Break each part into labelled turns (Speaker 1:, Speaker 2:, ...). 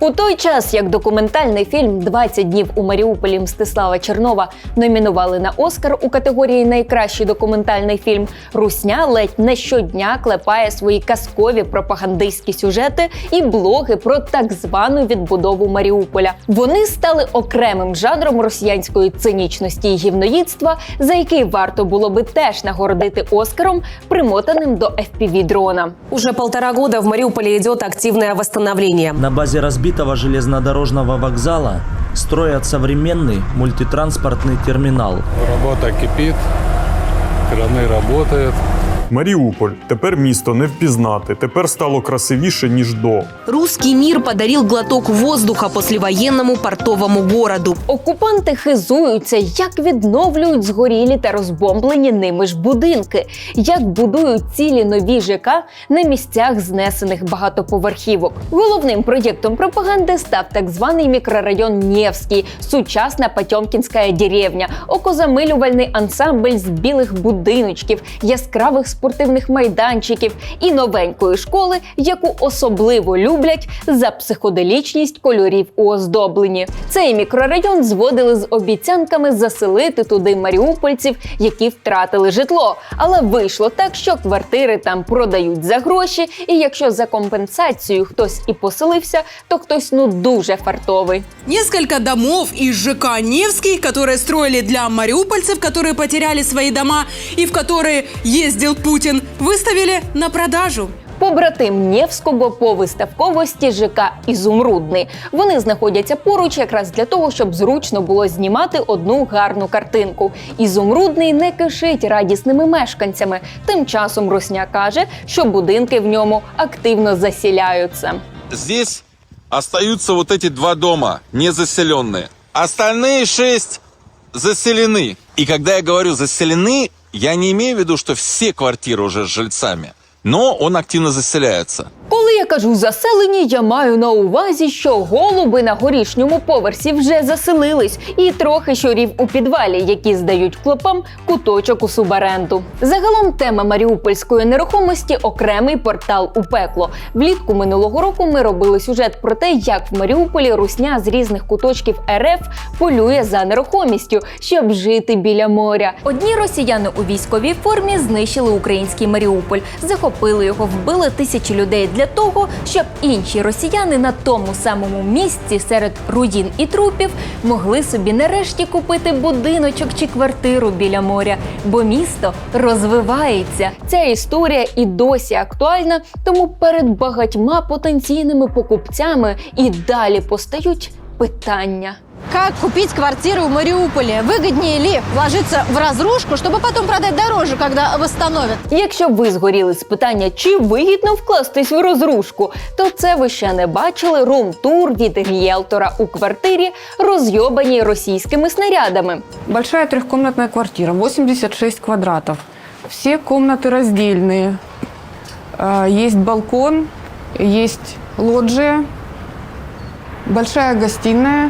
Speaker 1: У той час, як документальний фільм «20 днів у Маріуполі Мстислава Чернова номінували на Оскар у категорії Найкращий документальний фільм, Русня ледь не щодня клепає свої казкові пропагандистські сюжети і блоги про так звану відбудову Маріуполя. Вони стали окремим жанром росіянської цинічності і гівноїдства, за який варто було би теж нагородити Оскаром, примотаним до fpv дрона.
Speaker 2: Уже полтора года в Мариуполе идет активное восстановление.
Speaker 3: На базі базе разбитого железнодорожного вокзала строят современный мультитранспортный терминал.
Speaker 4: Работа кипит, краны работают.
Speaker 5: Маріуполь тепер місто не впізнати. Тепер стало красивіше ніж до.
Speaker 2: Русский мир подарил глоток воздуха послевоенному портовому городу.
Speaker 1: Окупанти хизуються, як відновлюють згорілі та розбомблені ними ж будинки, як будують цілі нові ЖК на місцях знесених багатоповерхівок. Головним проєктом пропаганди став так званий мікрорайон Нєвський, сучасна Потьомкінська деревня, окозамилювальний ансамбль з білих будиночків, яскравих спортивних майданчиків і новенької школи, яку особливо люблять за психоделічність кольорів у оздобленні. Цей мікрорайон зводили з обіцянками заселити туди маріупольців, які втратили житло. Але вийшло так, що квартири там продають за гроші, і якщо за компенсацію хтось і поселився, то хтось ну дуже фартовий.
Speaker 6: Несколько домов из ЖК «Невский», которые строили для мариупольцев, которые потеряли свои дома и в которые ездил Путин, выставили на продажу.
Speaker 1: Побратим Нєвського по виставковості ЖК Ізумрудний. Вони знаходяться поруч якраз для того, щоб зручно було знімати одну гарну картинку. Ізумрудний не кишить радісними мешканцями. Тим часом Русня каже, що будинки в ньому активно засіляються.
Speaker 7: Здесь остаются вот эти два дома незаселенные. Остальные шесть заселены. И когда я говорю заселены, я не имею в виду, что все квартиры уже с жильцами. Но он активно заселяется.
Speaker 1: Коли я кажу заселені, я маю на увазі, що голуби на горішньому поверсі вже заселились, і трохи щурів у підвалі, які здають клопам куточок у субаренду. Загалом тема маріупольської нерухомості окремий портал у пекло. Влітку минулого року ми робили сюжет про те, як в Маріуполі русня з різних куточків РФ полює за нерухомістю, щоб жити біля моря. Одні росіяни у військовій формі знищили український Маріуполь, захопили його, вбили тисячі людей для того, щоб інші росіяни на тому самому місці серед руїн і трупів могли собі нарешті купити будиночок чи квартиру біля моря, бо місто розвивається. Ця історія і досі актуальна, тому перед багатьма потенційними покупцями і далі постають питання
Speaker 8: Как купить квартиру в Мариуполе? Выгоднее ли вложиться в разрушку, чтобы потом продать дороже, когда восстановят?
Speaker 1: Якщо ви згоріли з питання, чи вигідно вкластись в розрушку, то це ви ще не бачили рум-тур від ріелтора у квартирі, розйобаній російськими снарядами.
Speaker 9: Большая трехкомнатная квартира, 86 квадратов. Все комнаты раздельные. А, Есть балкон, есть лоджия, большая гостиная.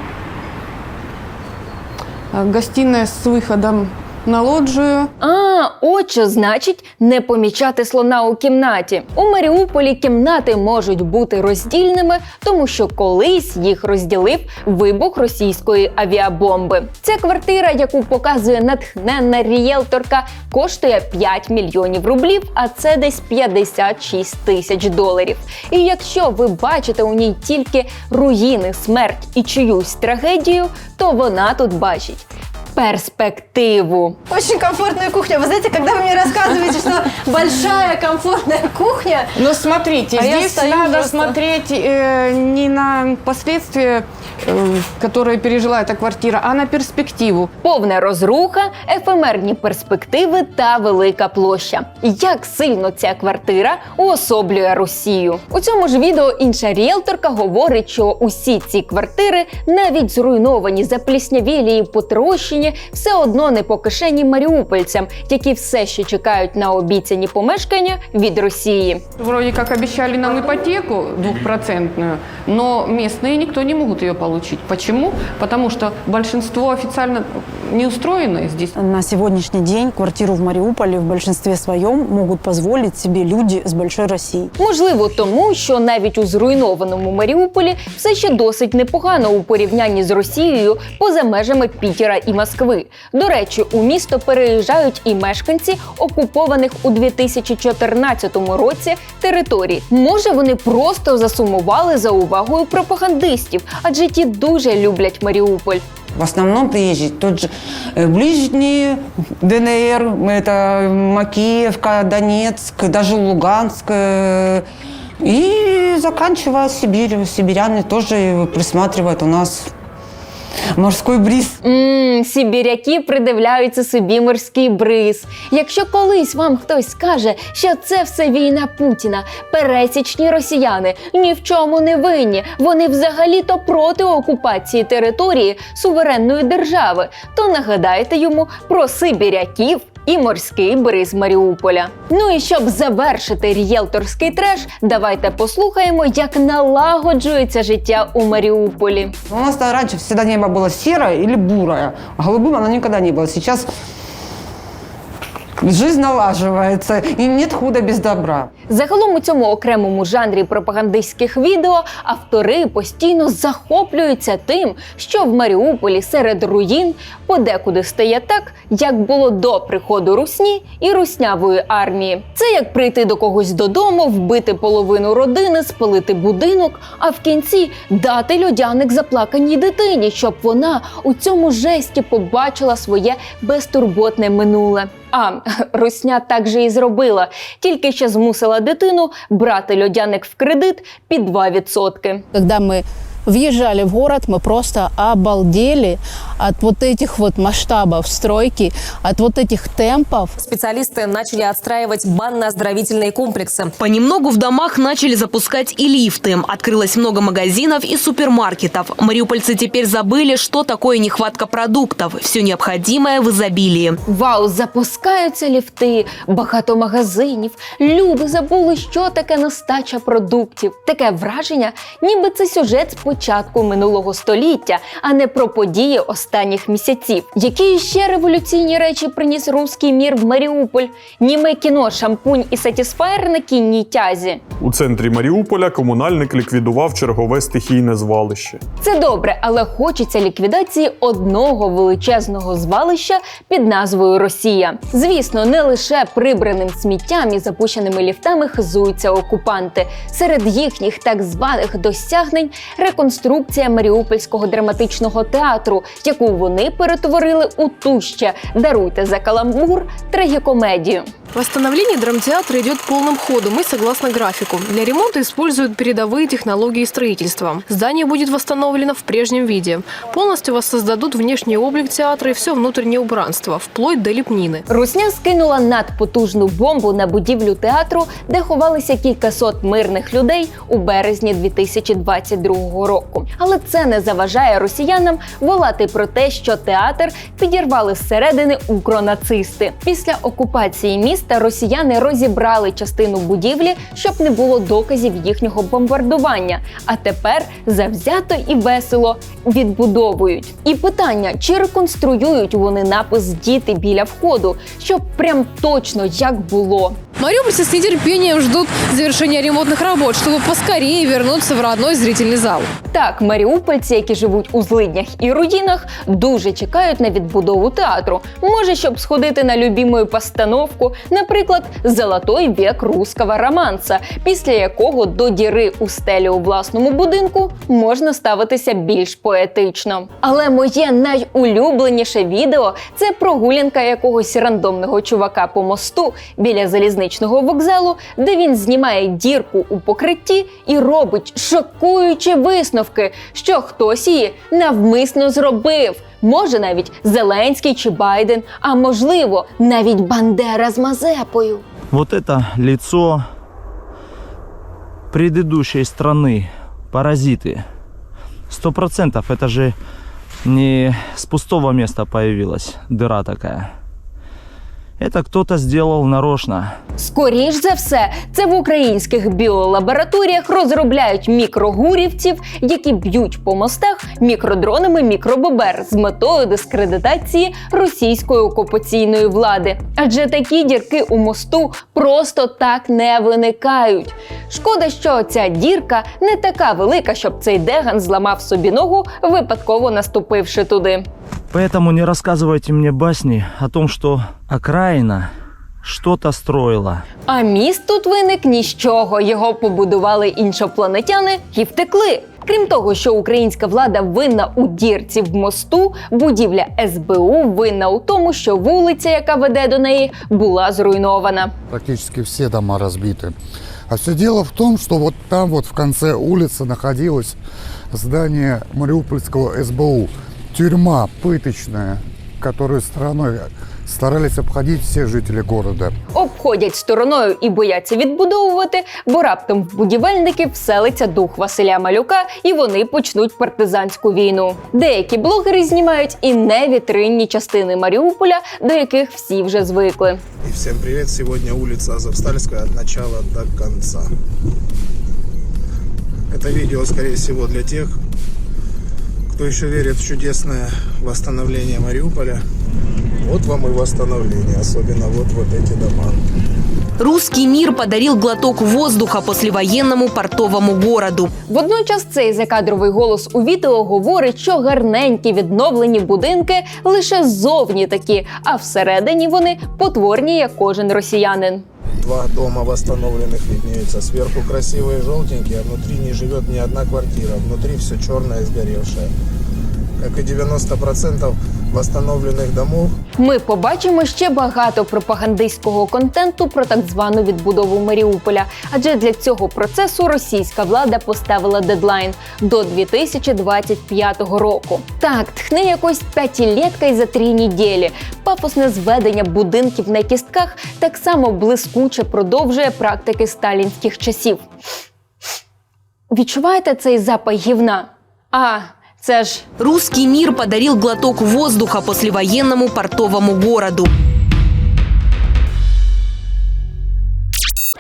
Speaker 9: а, Гостиная с выходом на лоджию.
Speaker 1: А, от що значить не помічати слона у кімнаті. У Маріуполі кімнати можуть бути роздільними, тому що колись їх розділив вибух російської авіабомби. Ця квартира, яку показує натхненна рієлторка, коштує 5 мільйонів рублів, а це десь 56 тисяч доларів. І якщо ви бачите у ній тільки руїни, смерть і чиюсь трагедію, то вона тут бачить перспективу.
Speaker 8: Очень комфортная кухня. Вы знаете, когда вы мне рассказываете, что большая комфортная кухня,
Speaker 9: Но смотрите,
Speaker 8: А я
Speaker 9: здесь
Speaker 8: стою
Speaker 9: надо
Speaker 8: просто.
Speaker 9: смотреть э, не на последствия, э, которые пережила эта квартира, а на перспективу.
Speaker 1: Повна розруха, ефемерні перспективи та велика площа. Як сильно ця квартира уособлює Росію. У цьому ж відео інша ріелторка говорить, що усі ці квартири, навіть зруйновані, запліснявілі і потрощені, Німеччині все одно не по кишені маріупольцям, які все ще чекають на обіцяні помешкання від Росії.
Speaker 9: Вроде как обещали нам ипотеку двухпроцентную, но местные никто не могут ее получить. Почему? Потому что большинство официально не устроено здесь.
Speaker 10: На сегодняшний день квартиру в Мариуполе в большинстве своем могут позволить себе люди с большой России.
Speaker 1: Можливо, тому що навіть у зруйнованому Маріуполі все ще досить непогано у порівнянні з Росією поза межами Пітера і Москви. До речі, у місто переїжджають і мешканці окупованих у 2014 році територій. Може, вони просто засумували за увагою пропагандистів, адже ті дуже люблять Маріуполь.
Speaker 11: В основном приезжие. Тот же э, ближний ДНР, это Макеевка, Донецк, даже Луганск. э, И заканчивая Сибирью. Сибиряне тоже присматривают у нас морской бриз.
Speaker 1: Мм, сибіряки придивляються собі морський бриз. Якщо колись вам хтось скаже, що це все війна Путіна, пересічні росіяни ні в чому не винні. Вони взагалі-то проти окупації території суверенної держави, то нагадайте йому про сибіряків І морський бриз Маріуполя. Ну і щоб завершити рієлторський треш, давайте послухаємо, як налагоджується життя у Маріуполі.
Speaker 11: У нас раньше всегда небо было серое или бурое, а голубым оно никогда не было. Сейчас жизнь налаживается, и нет худа без добра.
Speaker 1: Загалом у цьому окремому жанрі пропагандистських відео автори постійно захоплюються тим, що в Маріуполі серед руїн подекуди стає так, як було до приходу русні і руснявої армії. Це як прийти до когось додому, вбити половину родини, спалити будинок, а в кінці дати льодяник заплаканій дитині, щоб вона у цьому жесті побачила своє безтурботне минуле. А русня так же і зробила, тільки ще змусила дитину брати льодяник в кредит під 2%.
Speaker 12: Когда мы въезжали в город, мы просто обалдели от вот этих вот масштабов стройки, от вот этих темпов.
Speaker 2: Специалисты начали отстраивать банно-оздоровительные комплексы. Понемногу в домах начали запускать и лифты. Открылось много магазинов и супермаркетов. Мариупольцы теперь забыли, что такое нехватка продуктов. Все необходимое в изобилии.
Speaker 1: Вау, запускаються ліфти, багато магазинів. Люди забули, що таке нестача продуктів. Таке враження, ніби це сюжет з початку минулого століття, а не про події останніх місяців. Які ще революційні речі приніс руський мір в Маріуполь? Німе кіно, шампунь і сатісфаєр на кінній тязі.
Speaker 5: У центрі Маріуполя комунальник ліквідував чергове стихійне звалище.
Speaker 1: Це добре, але хочеться ліквідації одного величезного звалища під назвою Росія. Звісно, не лише прибраним сміттям і запущеними ліфтами хизуються окупанти. Серед їхніх так званих досягнень реконструкція Маріупольського драматичного театру, яку вони перетворили у туще. Даруйте за каламбур трагікомедію.
Speaker 13: Восстановление драмтеатра идет полным ходом и согласно графику. Для ремонта используют передовые технологии строительства. Здание будет восстановлено в прежнем виде. Полностью воссоздадут внешний облик театра и все внутреннее убранство, вплоть до лепнины.
Speaker 1: Русня скинула надпотужну бомбу на будівлю театру, де ховалися кількасот мирних людей у березні 2022 року. Але це не заважає росіянам волати про те, що театр підірвали зсередини укронацисти. Після окупації міста росіяни розібрали частину будівлі, щоб не було доказів їхнього бомбардування. А тепер завзято і весело відбудовують. І питання: чи реконструюють вони напис Діти біля входу, щоб прям точно як було.
Speaker 13: Мариупольцы с нетерпением ждут завершения ремонтных работ, чтобы поскорее вернуться в родной зрительный зал.
Speaker 1: Так, маріупольці, які живуть у злиднях і руїнах, дуже чекають на відбудову театру. Може, щоб сходити на любімою постановку, наприклад, Золотой вік русского романса, після якого до діри у стелі у власному будинку можна ставитися більш поетично. Але моє найулюбленіше відео це прогулянка якогось рандомного чувака по мосту біля залізничного вокзалу, де він знімає дірку у покритті і робить шокуючі висновки, що хтось її навмисно зробив. Може навіть Зеленський чи Байден, а можливо, навіть Бандера з Мазепою.
Speaker 3: Вот это лицо предыдущей страны, паразиты. Сто процентов это же не с пустого места появилась дыра такая. Это кто-то сделал нарочно.
Speaker 1: Скоріш за все, це в українських біолабораторіях розробляють мікрогурівців, які б'ють по мостах мікродронами мікробобер з метою дискредитації російської окупаційної влади. Адже такі дірки у мосту просто так не виникають. Шкода, що ця дірка не така велика, щоб цей деган зламав собі ногу, випадково наступивши туди.
Speaker 3: Поэтому не рассказывайте мне басни о том, что окраина что-то строила.
Speaker 1: А міст тут виник ні з чого. Його побудували іншопланетяни і втекли. Крім того, що українська влада винна у дірці в мосту, будівля СБУ винна у тому, що вулиця, яка веде до неї, була зруйнована.
Speaker 14: Практически все дома разбиты. А все дело в том, что вот там вот в конце улицы находилось здание Мариупольского СБУ. Тюрьма пыточная, которую стороной старались обходить все жители города.
Speaker 1: Обходять стороною і бояться відбудовувати, бо раптом в будівельників вселиться дух Василя Малюка, і вони почнуть партизанську війну. Деякі блогери знімають і невітринні частини Маріуполя, до яких всі вже звикли.
Speaker 15: И всем привет! Сегодня улица Азовстальская от начала до конца. Это видео, скорее всего, для тех, кто еще верит в чудесное восстановление Мариуполя. Вот вам и восстановление, особенно вот, вот эти дома.
Speaker 2: Русский мир подарил глоток воздуха послевоенному портовому городу.
Speaker 1: Водночас цей закадровий голос у відео говорить, що гарненькі відновлені будинки лише ззовні такі, а всередині вони потворні, як кожен росіянин.
Speaker 15: Два дома восстановленных виднеются. Сверху красивые желтенькие, а внутри не живет ни одна квартира. Внутри все черное и сгоревшее. Как и 90% восстановленных домов,
Speaker 1: Ми побачимо ще багато пропагандистського контенту про так звану відбудову Маріуполя. Адже для цього процесу російська влада поставила дедлайн до 2025 року. Так, тхне якось п'ятилетка й за три неділі. Пафосне зведення будинків на кістках так само блискуче продовжує практики сталінських часів. Відчуваєте цей запах гівна? А, це ж
Speaker 2: Русский мир подарил глоток воздуха послевоенному портовому городу.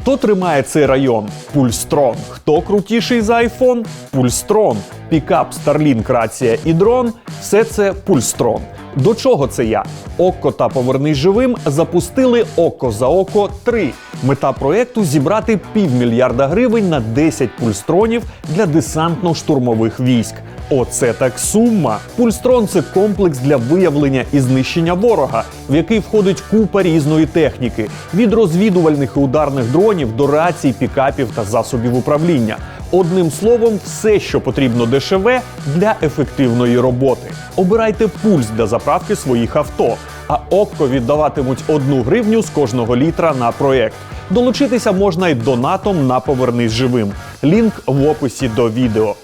Speaker 5: Хто тримає цей район? Пульстрон. Хто крутіший за айфон? Пульстрон. Пікап, Starlink, рація і дрон все це Пульстрон. До чого це я? Окко та Повернись живим запустили Око за око 3. Мета проекту зібрати півмільярда гривень на 10 пульстронів для десантно-штурмових військ. Оце так сума. Пульстрон це комплекс для виявлення і знищення ворога, в який входить купа різної техніки від розвідувальних і ударних дронів до рацій, пікапів та засобів управління. Одним словом, все, що потрібно дешеве для ефективної роботи. Обирайте пульс для заправки своїх авто, а Окко віддаватимуть одну гривню з кожного літра на проект. Долучитися можна й донатом на Повернись живим. Лінк в описі до відео.